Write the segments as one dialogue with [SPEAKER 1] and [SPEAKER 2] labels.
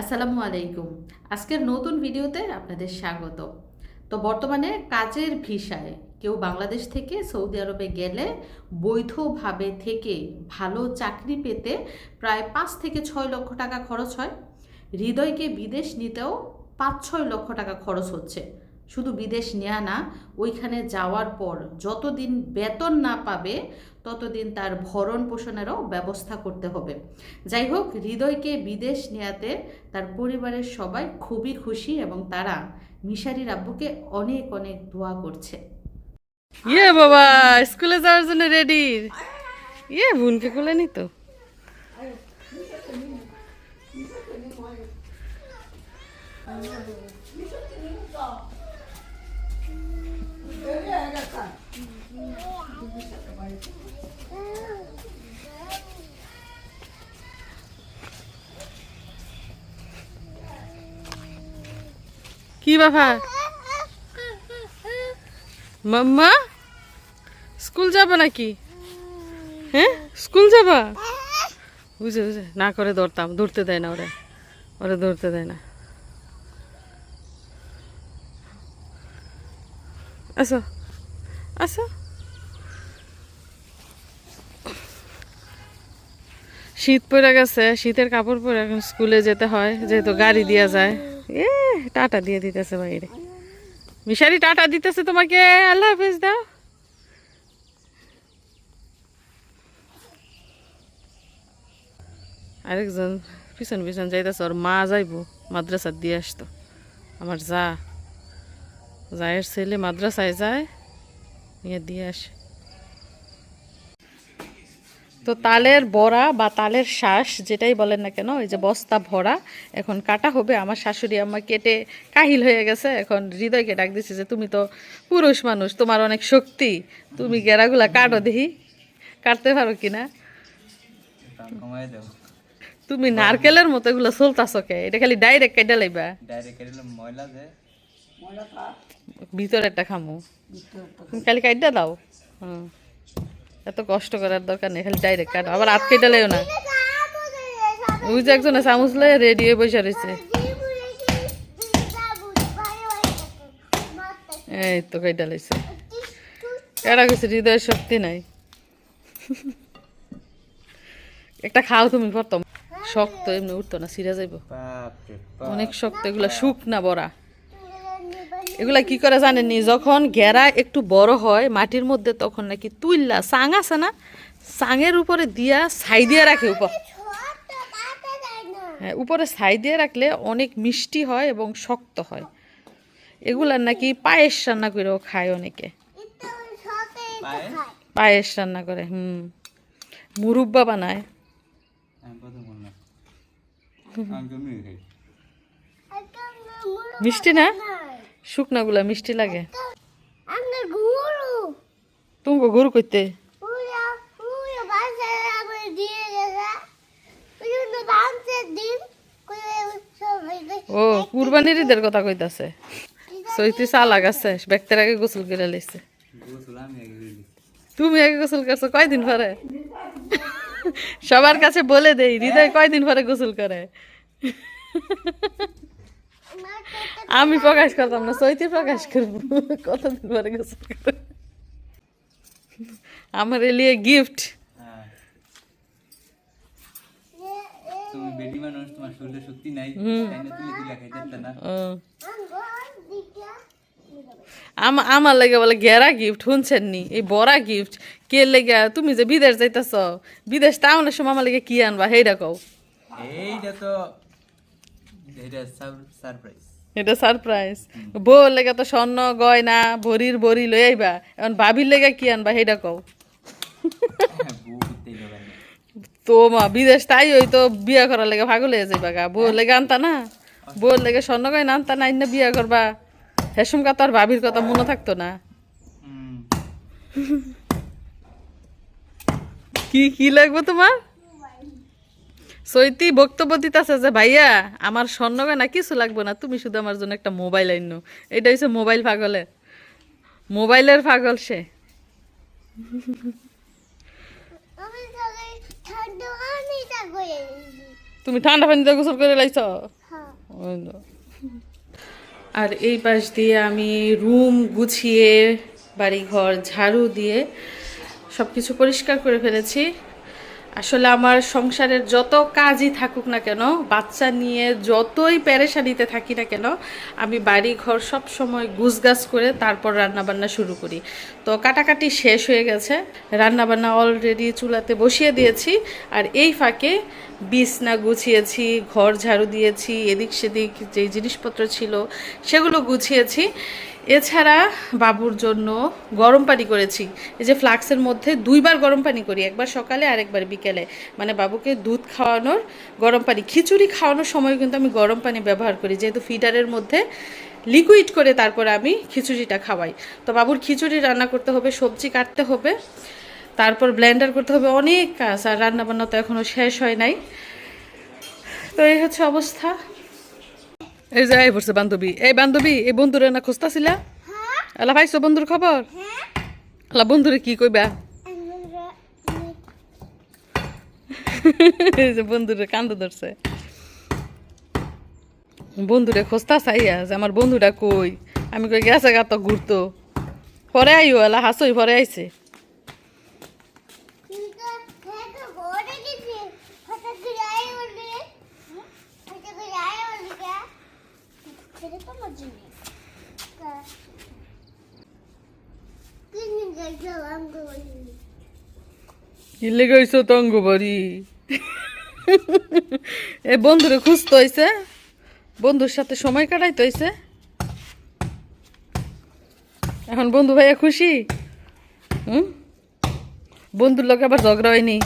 [SPEAKER 1] আসসালামু আলাইকুম। আজকের নতুন ভিডিওতে আপনাদের স্বাগত। তো বর্তমানে কাজের ভিসায় কেউ বাংলাদেশ থেকে সৌদি আরবে গেলে বৈধভাবে থেকে ভালো চাকরি পেতে প্রায় পাঁচ থেকে ছয় লক্ষ টাকা খরচ হয়। হৃদয়কে বিদেশ নিতেও পাঁচ ছয় লক্ষ টাকা খরচ হচ্ছে। শুধু বিদেশ নেয়া না ওইখানে যাওয়ার পর যতদিন বেতন না পাবে ততদিন তার ভরণ পোষণেরও ব্যবস্থা করতে হবে। যাই হোক হৃদয়কে বিদেশ নেয়াতে তার পরিবারের সবাই খুবই খুশি এবং তারা মিশারির আব্বুকে অনেক অনেক দোয়া করছে।
[SPEAKER 2] ইয়ে বাবা স্কুলে যাওয়ার জন্য রেডি ইয়ে বোনকে কোলে নি তো। কি বাবা মাম্মা, স্কুল যাবা নাকি? হ্যাঁ স্কুল যাবা? বুঝে বুঝে। না করে ধরতাম, ধরতে দেয় না ওরে। ওরে ধরতে দেয় না। আসো আসো। শীত পড়ে গেছে, শীতের কাপড় পরে এখন স্কুলে যেতে হয়, যেহেতু গাড়ি দেওয়া যায়। এ, টাটা দিয়ে দিতেছে বাইরে। মিশারি টাটা দিতেছে তোমাকে, আল্লাহ হাফেজ দাও। আরেকজন পিছন পিছন যাইতেছে, ওর মা যাইবো, মাদ্রাসা দিয়ে আসতো। আমার যা জায়ের ছেলে মাদ্রাসায় যায়, নিয়ে দিয়ে আসে। তো তালের বড়া বা তালের শ্বাস যেটাই বলেন না কেন ওই যে বস্তা ভরা এখন কাটা হবে। আমার শাশুড়ি আম্মা কেটে কাহিল হয়ে গেছে এখন হৃদয়কে ডাক দিচ্ছে যে তুমি তো পুরুষ মানুষ তোমার অনেক শক্তি তুমি গেরাগুলা কাটো দেখি কাটতে পারো কিনা
[SPEAKER 3] কমাই দেব
[SPEAKER 2] তুমি নারকেলের মতো এগুলো চলতাছ কে? এটা খালি ডাইরেক্ট কেটে লাইবা। ভিতরে একটা খামু। তুমি খালি কাইটা দাও। হুম। এত কষ্ট করার দরকার নেই খালি ডাইরেক্ট কাটো। আবার কেটে লাইও না। ওই যে একজন চামচ লয়ে রেডি হয়ে বসে রয়েছে। এই তো কাইটা লাইছে এরা গেছে হৃদয়ের শক্তি নাই। একটা খাও তুমি প্রথম। শক্ত এমনি উঠতো না সিরা যাইব। অনেক শক্ত এগুলা শুকনা বড়া। এগুলা কি করে জানেননি যখন ঘেরা একটু বড় হয় মাটির মধ্যে তখন নাকি তুইল্লা সাং আছে না? সাঙের উপরে দিয়া ছাই দিয়ে রাখে উপর। হ্যাঁ উপরে ছাই দিয়ে রাখলে অনেক মিষ্টি হয় এবং শক্ত হয়। এগুলার নাকি পায়েস রান্না করেও খায় অনেকে। পায়েস রান্না করে হুম। মুরব্বা বানায়। মিষ্টি না? শুকনাগুলা মিষ্টি লাগে। তুমি গরু করতে ও কুরবানির ঈদের কথা কইতাছে। সইতি চা লাগাছে ব্যক্তির আগে গোসল করে লাইছে।
[SPEAKER 3] গোসল আমি আগে করে দিই
[SPEAKER 2] তুমি আগে গোসল করছ কয়দিন পরে? সবার কাছে বলে দেই হৃদয় কয়দিন পরে গোসল করে? আমি প্রকাশ করতাম না সৈতি প্রকাশ করব। কতদিন পরে গোসল আমার এলিয়ে গিফট
[SPEAKER 3] তুমি বেডি মানুষ তোমার শরীরে শক্তি নাই তুলে তুলে খাইতে না?
[SPEAKER 2] আমার লাগে বলে গেরা গিফট শুনছেন নি? এই বড়া গিফট কে লেগে তুমি যে বিদেশ যাইতেছ বিদেশ টাউনের সময় আমার লেগে কি আনবা হেইটা কও?
[SPEAKER 3] এইটা তো সারপ্রাইজ।
[SPEAKER 2] এটা সারপ্রাইজ বউর লেগে তো স্বর্ণ গয়না ভরির বড়ি লই আইবা। এখন ভাবির লেগে কি আনবা হেইটা কও।
[SPEAKER 3] না
[SPEAKER 2] তো মা বিদেশ তাই ওই তো বিয়া করার লেগে ভাগল হয়ে যাইবা গা। বউর লেগে আনতা না? বউর লেগে স্বর্ণ গয়না আনতা না ইন্না বিয়া করবা? হেসম কা তো আর ভাবির কথা মনে থাকতো না। কি কি লাগবে তোমার? সৈতি বক্তব্য দিতেছে যে, ভাইয়া, আমার স্বর্ণ না কিছু লাগবে না, তুমি শুধু আমার জন্য একটা মোবাইল আইনো। এটা হচ্ছে মোবাইল পাগলে। মোবাইলের পাগল সে। তুমি ঠান্ডা পানিতে গোসল করে লাইছ? আর এই পাশ দিয়ে আমি রুম গুছিয়ে, বাড়িঘর, ঝাড়ু দিয়ে সব কিছু পরিষ্কার করে ফেলেছি। আসলে আমার সংসারের যত কাজই থাকুক না কেন, বাচ্চা নিয়ে যতই প্যারেশানিতে থাকি না কেন, আমি বাড়ি ঘর সব সময় গুছগাছ করে তারপর রান্নাবান্না শুরু করি। তো কাটাকাটি শেষ হয়ে গেছে, রান্নাবান্না অলরেডি চুলাতে বসিয়ে দিয়েছি, আর এই ফাঁকে বিছনা গুছিয়েছি, ঘর ঝাড়ু দিয়েছি, এদিক সেদিক যে জিনিসপত্র ছিল সেগুলো গুছিয়েছি। এছাড়া বাবুর জন্য গরম পানি করেছি। এই যে ফ্লাক্সের মধ্যে দুইবার গরম পানি করি, একবার সকালে আর একবার বিকেলে। মানে বাবুকে দুধ খাওয়ানোর গরম পানি, খিচুড়ি খাওয়ানোর সময় কিন্তু আমি গরম পানি ব্যবহার করি। যেহেতু ফিডারের মধ্যে লিকুইড করে তারপরে আমি খিচুড়িটা খাওয়াই। তো বাবুর খিচুড়ি রান্না করতে হবে, সবজি কাটতে হবে, তারপর ব্লেন্ডার করতে হবে, অনেক কাজ। আর রান্নাবান্না তো এখনও শেষ হয় নাই। তো এই হচ্ছে অবস্থা। এই যে পড়ছে বান্ধবী। এই বান্ধবী এই বন্ধুরে না খুঁজতাছিলা এলা পাইছো বন্ধুর খবর? এলা বন্ধুরে কি কইবা? এই যে বন্ধুরে কান্দ ধরছে। বন্ধুরে খুঁজতা চাইয়া যে আমার বন্ধুটা কই? আমি কই গেছে গা তো ঘুরতো। পরে আইও এলা হাসই পরে আইছে। কিলে গইছো তঙ্গ বাড়ি এ বন্ধুরে খুঁজতে হইছে? বন্ধুর সাথে সময় কাটাইতে হইছে? এখন বন্ধু ভাইয়া খুশি? হুম? বন্ধুর লোক আবার ঝগড়া হয়নি?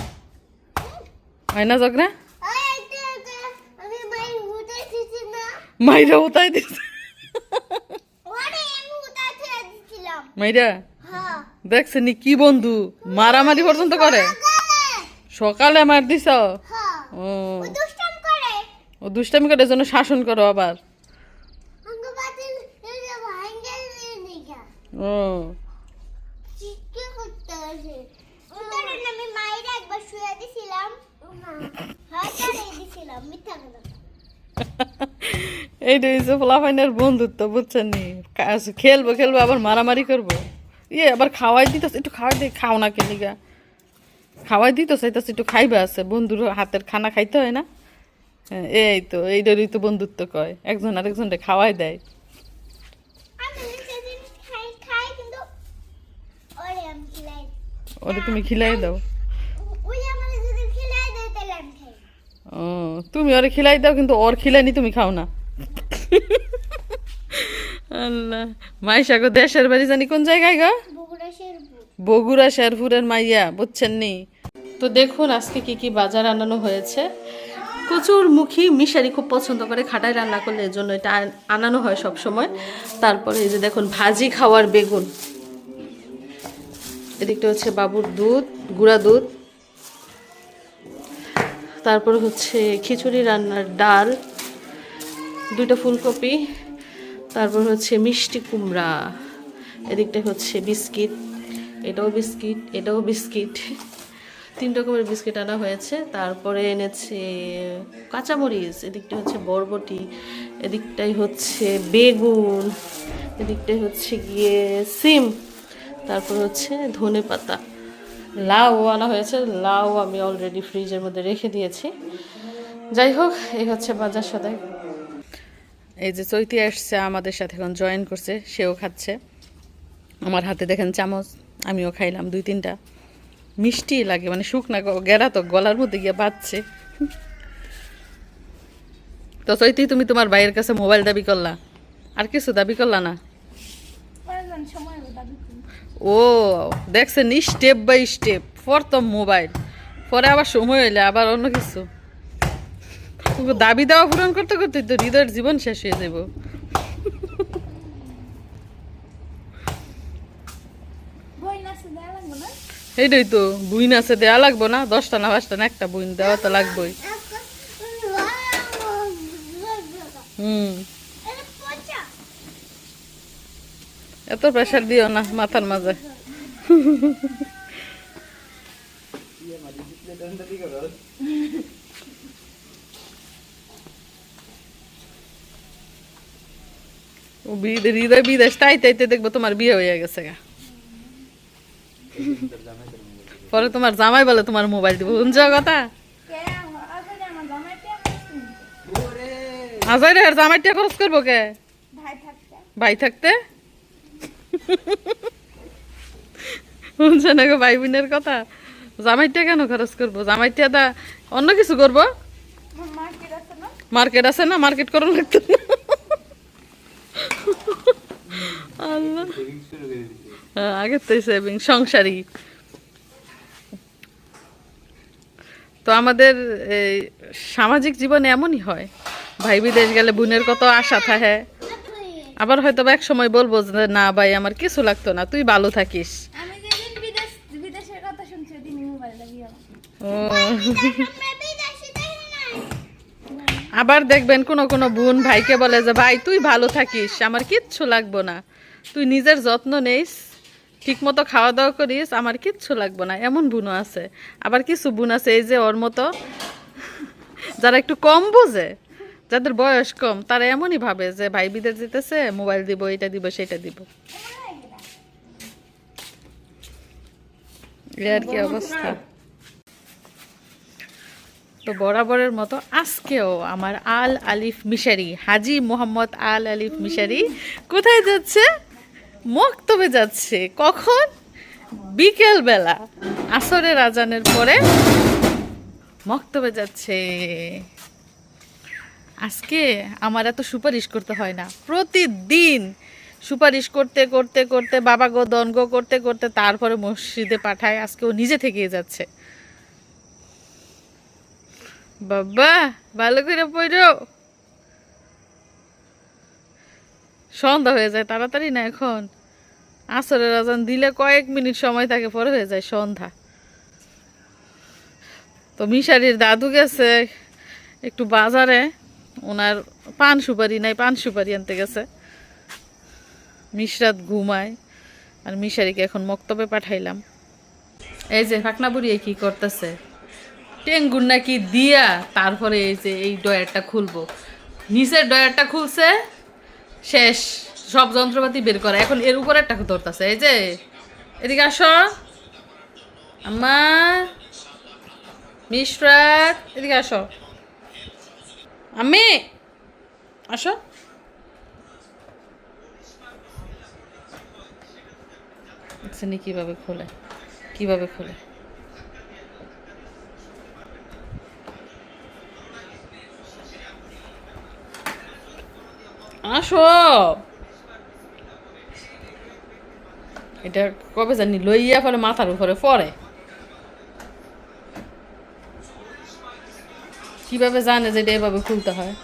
[SPEAKER 2] হয় না ঝগড়া? মাইরা উতাই
[SPEAKER 4] দিছিলাম।
[SPEAKER 2] মাইরা?
[SPEAKER 4] হ্যাঁ
[SPEAKER 2] দেখছে নি কি বন্ধু? মারামারি পর্যন্ত করে। সকালে মার দিছ? ও।
[SPEAKER 4] দুষ্টাম করে।
[SPEAKER 2] জন্য শাসন করো আবার। ও। এইটা হচ্ছে ফলাফাইনের বন্ধুত্ব বুঝছেন খেলব খেলব আবার মারামারি করব। ইয়ে আবার খাওয়াই দিতেছে একটু খাওয়াই দিই খাও না কেলিগা খাওয়াই দিত চাইতেছে একটু খাইবে আছে। বন্ধুর হাতের খানা খাইতে হয় না? হ্যাঁ, এই তো এইটারই তো বন্ধুত্ব কয়। একজন আরেকজনকে খাওয়াই দেয়।
[SPEAKER 4] ওরে
[SPEAKER 2] ওটা তুমি খিলাই দাও। ও তুমি ওরে খিলাই দাও কিন্তু ওর খিলাইনি তুমি খাও না। আল্লাহ। মাইশাগো দেশের বাড়ি জানি কোন জায়গায় গো?
[SPEAKER 4] বগুড়া শেরপুর।
[SPEAKER 2] শেরপুরের মাইয়া বুঝছেন নি? তো দেখুন আজকে কি কি বাজার আনানো হয়েছে। কচুর মুখী মিশারি খুব পছন্দ করে খাটায় রান্না করলে এর জন্য এটা আনানো হয় সব সময় তারপরে এই যে দেখুন ভাজি খাওয়ার বেগুন। এদিকটা হচ্ছে বাবুর দুধ গুঁড়া দুধ। তারপর হচ্ছে খিচুড়ি রান্নার ডাল দুইটা ফুলকপি। তারপর হচ্ছে মিষ্টি কুমড়া, এদিকটা হচ্ছে বিস্কিট, এটাও বিস্কিট এটাও বিস্কিট। তিন রকমের বিস্কিট আনা হয়েছে। তারপরে এনেছে কাঁচামরিচ, এদিকটা হচ্ছে বরবটি, এদিকটাই হচ্ছে বেগুন, এদিকটাই হচ্ছে গিয়ে সিম, তারপর হচ্ছে ধনে পাতা। লাউ আনা হয়েছে। লাউ আমি অলরেডি ফ্রিজের মধ্যে রেখে দিয়েছি। যাই হোক, এই হচ্ছে বাজার সদাই। এই যে চৈতি আসছে আমাদের সাথে এখন জয়েন করছে সেও খাচ্ছে। আমার হাতে দেখেন চামচ আমিও খাইলাম দুই তিনটা। মিষ্টি লাগে মানে শুকনা গ- গেরা তো গলার মধ্যে গিয়ে বাজছে। তো চৈতি তুমি তোমার ভাইয়ের কাছে মোবাইল দাবি করলা? আর কিছু দাবি করলা না? ও দেখছেন স্টেপ বাই স্টেপ প্রথম মোবাইল পরে আবার সময় হইলে আবার অন্য কিছু। দাবি দেওয়া পূরণ করতে করতে তো হৃদয়ের জীবন শেষ হয়ে যাব। এইটাই তো বুইন আছে দেওয়া লাগবো না? দশটা না পাঁচটা না একটা বুইন দেওয়া তো লাগবেই। হুম। এত প্রেশার দিও না মাথার মাঝে ও বিদে- হৃদয় বিদেশ তাই তাইতে দেখব তোমার বিয়ে হয়ে গেছে গা। পরে তোমার জামাই বলে তোমার মোবাইল দিব শুনছ কথা? আজাই রে জামাইটা খরচ করব কে?
[SPEAKER 4] ভাই থাকতে?
[SPEAKER 2] ভাই থাকতে শুনছে না গো ভাই বোনের কথা? জামাইটা কেন খরচ করব? জামাইটা দা অন্য কিছু করব?
[SPEAKER 4] মার্কেট আছে না?
[SPEAKER 2] মার্কেট আছে না? মার্কেট করার লাগতো না? আল্লাহ। আগের তো সেভিং সংসারী তো আমাদের এই সামাজিক জীবনে এমনই হয়। ভাই বিদেশ গেলে বোনের কত আশা থাকে। আবার হয়তো এক সময় বলব যে না ভাই আমার কিছু লাগতো না তুই ভালো থাকিস।
[SPEAKER 4] আমি যেদিন বিদেশ বিদেশের কথা শুনছি ওদিন মোবাইল লাগিয়ে
[SPEAKER 2] ও
[SPEAKER 4] আমরা বিদেশে দেখি নাই
[SPEAKER 2] আবার দেখবেন কোনো কোনো বোন ভাইকে বলে যে, ভাই, তুই ভালো থাকিস, আমার কিচ্ছু লাগবো না। তুই নিজের যত্ন নেইস ঠিক মতো খাওয়া দাওয়া করিস, আমার কিচ্ছু লাগবো না। এমন বোনও আছে। আবার কিছু বোন আছে, এই যে ওর মতো, যারা একটু কম বোঝে, যাদের বয়স কম, তারা এমনই ভাবে যে, ভাই, বিদেশ যেতেছে, মোবাইল দিব, এটা দিব, সেটা দিব। আর কি অবস্থা। তো বরাবরের মতো আজকেও আমার আল আলিফ মিশারি, হাজি মোহাম্মদ আল আলিফ মিশারি কোথায় যাচ্ছে? মক্তবে যাচ্ছে। কখন? বিকেল বেলা আসরের আজানের পরে মক্তবে যাচ্ছে। আজকে আমার এত সুপারিশ করতে হয় না। প্রতিদিন সুপারিশ করতে করতে করতে, বাবা গো, দন গো, করতে করতে তারপরে মসজিদে পাঠায়। আজকে ও নিজে থেকেই যাচ্ছে। বাবা, ভালো করে পড়ো। সন্ধ্যা হয়ে যায়, তাড়াতাড়ি না এখন? আসরের আজান দিলে কয়েক মিনিট সময় থাকে, পরে হয়ে যায় সন্ধ্যা। তো মিশারির দাদু গেছে, একটু বাজারে। ওনার পান সুপারি নাই, পান সুপারি আনতে গেছে। মিশরাত ঘুমায়, আর মিশারিকে এখন মক্তবে পাঠাইলাম। এই যে ফাকনা বুড়ি কি করতেছে? টেঙ্গুর নাকি দিয়া তারপরে এই যে এই ডয়ারটা খুলবো। নিচের ডয়ারটা খুলছে, শেষ। সব যন্ত্রপাতি বের করা। এখন এর উপরে একটা ধরতেছে, এই যে। এদিকে আসো। আমার মিশরাত। এদিকে আসো। আমি আসো। দেখছেন কীভাবে খোলে? কীভাবে খোলে? আসো। এটা কবে জানি লইয়া ফলে মাথার উপরে পড়ে। কীভাবে জানে যে এটা এভাবে খুলতে হয়?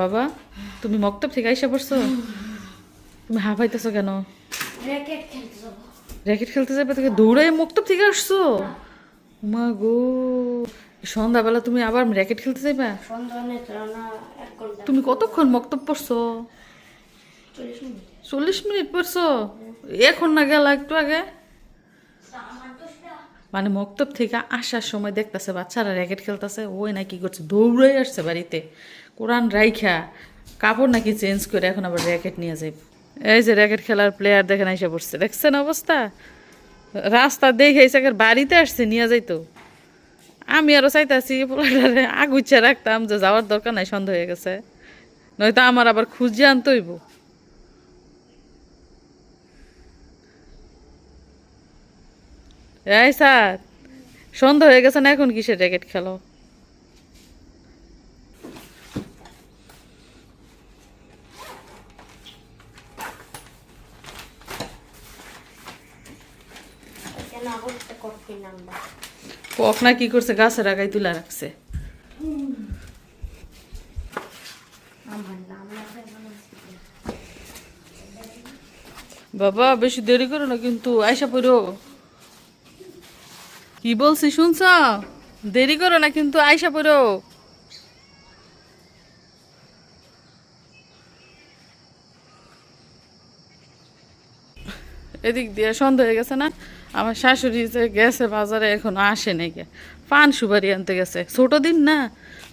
[SPEAKER 2] বাবা তুমি মক্তব থেকে আইসা পড়ছো? তুমি হাঁপাইতেছো কেন?
[SPEAKER 4] র্যাকেট খেলতে যাব।
[SPEAKER 2] তোকে দৌড়াই মক্তব থেকে আসছো? মা গো সন্ধ্যাবেলা তুমি আবার র্যাকেট খেলতে যাবে তুমি কতক্ষণ মক্তব পড়ছো?
[SPEAKER 4] চল্লিশ মিনিট।
[SPEAKER 2] পড়ছো? এখন না গেল একটু আগে? মানে মক্তব থেকে আসার সময় দেখতেছে বাচ্চারা র্যাকেট খেলতেছে ওই নাকি করছে দৌড়াই আসছে বাড়িতে। কোরআন রাইখা কাপড় নাকি চেঞ্জ করে এখন আবার র্যাকেট নিয়ে যাই এই যে র্যাকেট খেলার প্লেয়ার দেখেন এসে পড়ছে দেখছেন অবস্থা? রাস্তা দেখে এসে বাড়িতে আসছে নিয়ে যাইতো। আমি আরও চাইতেছি পোলাটারে আগুচ্ছা রাখতাম যে যাওয়ার দরকার নাই, সন্দেহ হয়ে গেছে। নয়তো আমার আবার খুঁজে আনতে হইব। স্যার সন্ধ্যা হয়ে গেছে না এখন কিসের র্যাকেট খেলো?
[SPEAKER 4] কেন অবস্থা করতে নামবা?
[SPEAKER 2] কক না কি করছে? গাছের আগায় তুলা রাখছে। বাবা, বেশি দেরি করো না কিন্তু আয়সা পড়ো কি বলছি শুনছ? দেরি করো না কিন্তু আয়সা পড়ো এদিক দিয়ে সন্ধ্যা হয়ে গেছে না? আমার শাশুড়ি যে গেছে বাজারে এখনও আসে নাই গে পান সুপারি আনতে গেছে ছোট দিন না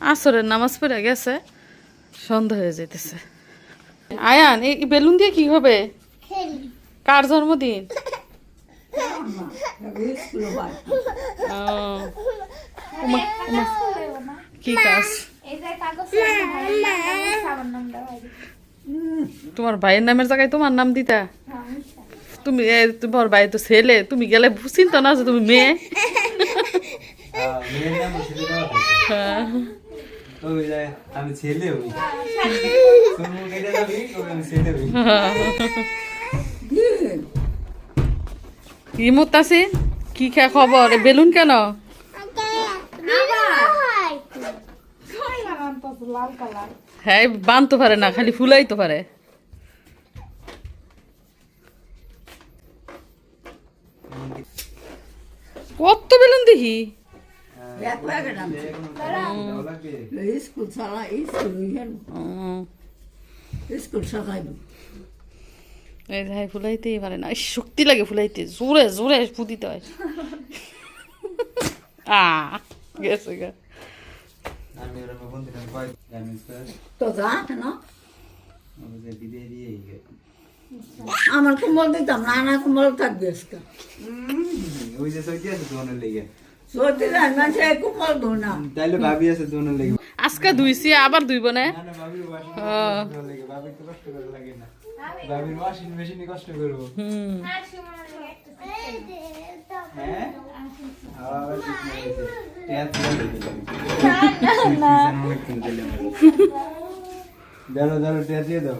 [SPEAKER 2] আসরের নামাজ পড়ে গেছে সন্ধ্যা হয়ে যেতেছে আয়ান এই বেলুন দিয়ে কি হবে কার জন্মদিন। কি কাজ তোমার ভাইয়ের নামের জায়গায় তোমার নাম দিতা তুমি তোমার ভাই তো ছেলে তুমি গেলে চিন্তা না যে তুমি মেয়ে?
[SPEAKER 3] ছেলে
[SPEAKER 2] হ্যাঁ।
[SPEAKER 3] আমি ছেলে হই। তুমি কেটে যাবি কবে আমি ছেলে হই।
[SPEAKER 2] কি খা খবর? বেলুন কেন? হ্যাঁ বানতে পারে না খালি ফুলাই তো পারে। কত বেলুন দেখি? এই যে ফুলাইতেই পারে না। শক্তি লাগে ফুলাইতে। জোরে জোরে ফুদিতে হয়। আ গেছে গা।
[SPEAKER 3] তো
[SPEAKER 5] যা কেন আমার কুম্বল দিতাম না না কুম্বল থাকবে আজকে।
[SPEAKER 3] ওই যে সইতে আছে দোনের লেগে।
[SPEAKER 5] সত্যি না মানুষে কুম্বল দো না।
[SPEAKER 3] তাইলে ভাবি আছে দোনের লেগে।
[SPEAKER 2] আজকে ধুইছি আবার ধুইব না।
[SPEAKER 3] না না ভাবির ওয়াশিং মেশিন লাগে ভাবির তো কষ্ট করে লাগে না। ভাবির ওয়াশিং মেশিনে কষ্ট করব।
[SPEAKER 2] হুম।
[SPEAKER 3] হ্যাঁ? হয়ে দাঁড়ো দাঁড়ো দিয়ে দাও তুই কেটে আনতে চিনি না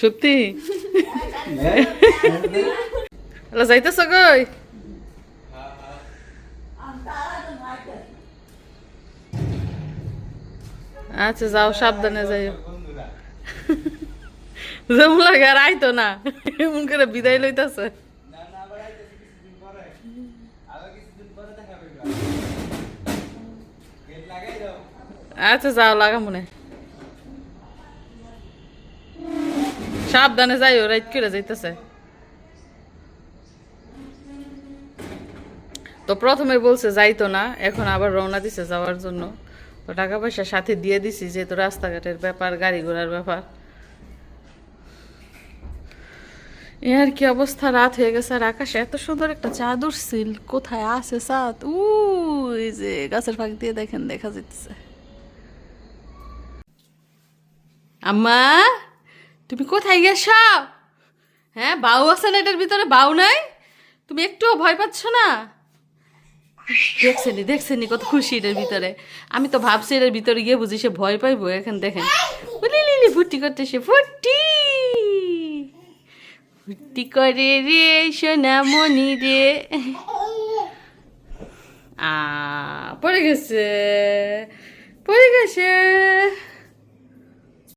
[SPEAKER 2] সত্যি যাইতেছ গই আচ্ছা যাও সাবধানে যাইও যেমন লাগে আর আইতো না এমন করে বিদায় লইতাছে
[SPEAKER 3] লাগাই দাও
[SPEAKER 2] আচ্ছা যাও লাগা মনে। সাবধানে যাইও রাইট করে যাইতেছে। তো প্রথমে বলছে যাইতো না, এখন আবার রওনা দিছে যাওয়ার জন্য। তো টাকা পয়সা সাথে দিয়ে দিছি, যেহেতু রাস্তাঘাটের ব্যাপার, গাড়ি ঘোড়ার ব্যাপার। আর কি অবস্থা, রাত হয়ে গেছে আর আকাশে। এত সুন্দর একটা চাঁদ উঠছিল কোথায় আছে চাঁদ উই যে, গাছের ফাঁক দিয়ে দেখেন, দেখা যাইতেছে। আম্মা, তুমি কোথায় গেছ? হ্যাঁ বাউ আছে না এটার ভিতরে? বাউ নাই? তুমি একটুও ভয় পাচ্ছ না? দেখছেনি দেখছেনি কত খুশি এটার ভিতরে। আমি তো ভাবছি এটার ভিতরে গিয়ে বুঝি সে ভয় পাইবো, এখন দেখেন। লিলি ফুটি করতে সে ফুটি ফুটি করে রে সোনামণি রে। আ, পড়ে গেছে পড়ে গেছে।